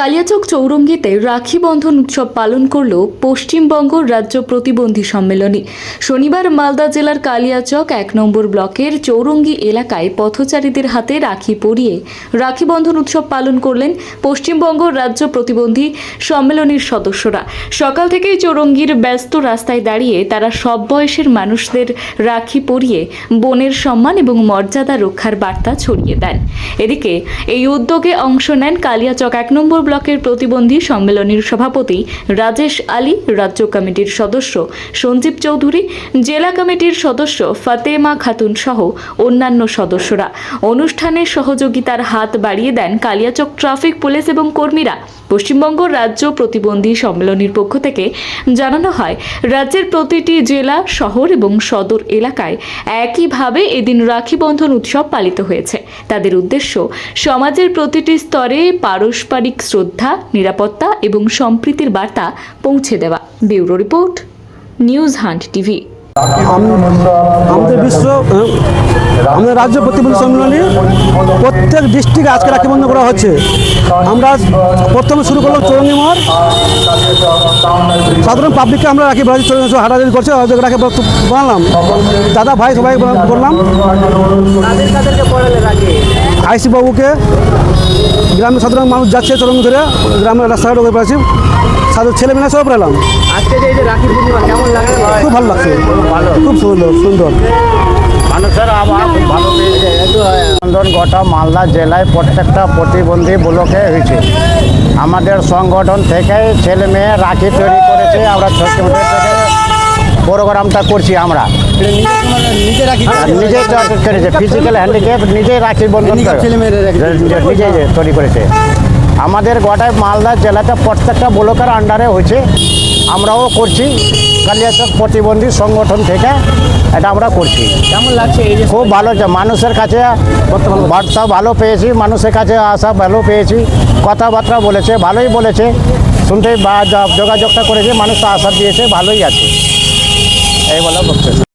কালিয়াচক চৌরঙ্গিতে রাখি বন্ধন উৎসব পালন করল পশ্চিমবঙ্গ রাজ্য প্রতিবন্ধী সম্মেলনী। শনিবার মালদা জেলার কালিয়াচক এক নম্বর ব্লকের চৌরঙ্গি এলাকায় পথচারীদের হাতে রাখি পরিয়ে রাখি বন্ধন উৎসব পালন করলেন পশ্চিমবঙ্গ রাজ্য প্রতিবন্ধী সম্মেলনীর সদস্যরা। সকাল থেকেই চৌরঙ্গির ব্যস্ত রাস্তায় দাঁড়িয়ে তারা সব বয়সের মানুষদের রাখি পরিয়ে বনের সম্মান এবং মর্যাদা রক্ষার বার্তা ছড়িয়ে দেন। এদিকে এই উদ্যোগে অংশ নেন কালিয়াচক এক নম্বর ব্লকের প্রতিবন্ধী সম্মেলনের সভাপতি রাজেশ আলী, রাজ্য কমিটির সদস্য সঞ্জীব চৌধুরী, জেলা কমিটির সদস্য ফাতেমা খাতুন সহ অন্যান্য সদস্যরা। অনুষ্ঠানে সহযোগিতার হাত বাড়িয়ে দেন কালিয়াচক ট্রাফিক পুলিশ এবং কর্মীরা। পশ্চিমবঙ্গ রাজ্য প্রতিবন্ধী সম্মেলনের পক্ষ থেকে জানানো হয়, রাজ্যের প্রতিটি জেলা, শহর এবং সদর এলাকায় একইভাবে এদিন রাখি বন্ধন উৎসব পালিত হয়েছে। তাদের উদ্দেশ্য, সমাজের প্রতিটি স্তরে পারস্পরিক শ্রদ্ধা, নিরাপত্তা এবং সম্প্রীতির বার্তা পৌঁছে দেওয়া। Bureau report, news hunt TV. আমাদের বিশ্ব আমাদের রাজ্য প্রতিবন্ধী সম্মেলনে প্রত্যেক ডিস্ট্রিক্টে আজকে রাখি বন্ধ করা হচ্ছে। আমরা প্রথমে শুরু করলাম চৌরঙ্গি মহর। সাধারণ পাবলিককে আমরা রাখি ভাই চৌরঙ্গি হাঁটাহাঁটি করছে রাখে বানালাম। দাদা ভাই সবাই বললাম। কাদের কাদেরকে পড়ালে রাখি আইসি বাবুকে গ্রামের সাধারণ মানুষ যাচ্ছে চৌরঙ্গি ধরে গ্রামের রাস্তাঘাট ওদের পাচ্ছি সাধারণ ছেলে মেয়ে সব পেলাম আজকে যে রাখি পূর্ণিমা কেমন লাগছে খুব ভালো লাগছে। খুব সুন্দর সুন্দর। মানুষের আবহাওয়া খুব ভালো পেয়েছে। বন্ধন গোটা মালদা জেলায় প্রত্যেকটা প্রতিবন্ধী ব্লকে হয়েছে। আমাদের সংগঠন থেকে ছেলে মেয়ে রাখি তৈরি করেছে। আমরা ছোট থেকে প্রোগ্রামটা করছি আমরা। নিজে রাখি আর নিজে তৈরি করেছে ফিজিক্যাল হ্যান্ডিক্যাপ নিজেই রাখি বন্ধন করে। ছেলে মেয়েরা রাখি নিজে তৈরি করেছে। আমাদের গোটায় মালদা জেলাতে প্রত্যেকটা ব্লকের আন্ডারে হয়েছে। আমরাও করছি। কালিয়াচক প্রতিবন্ধী সংগঠন থেকে এটা আমরা করছি। কেমন লাগছে এই যে খুব ভালো মানুষের কাছে বার্তা ভালো পেয়েছি মানুষের কাছে আসা ভালো পেয়েছি। কথাবার্তা বলেছে ভালোই বলেছে। শুনতে বা যোগাযোগটা করেছে মানুষ আশা দিয়েছে ভালোই আছে। Hey, what love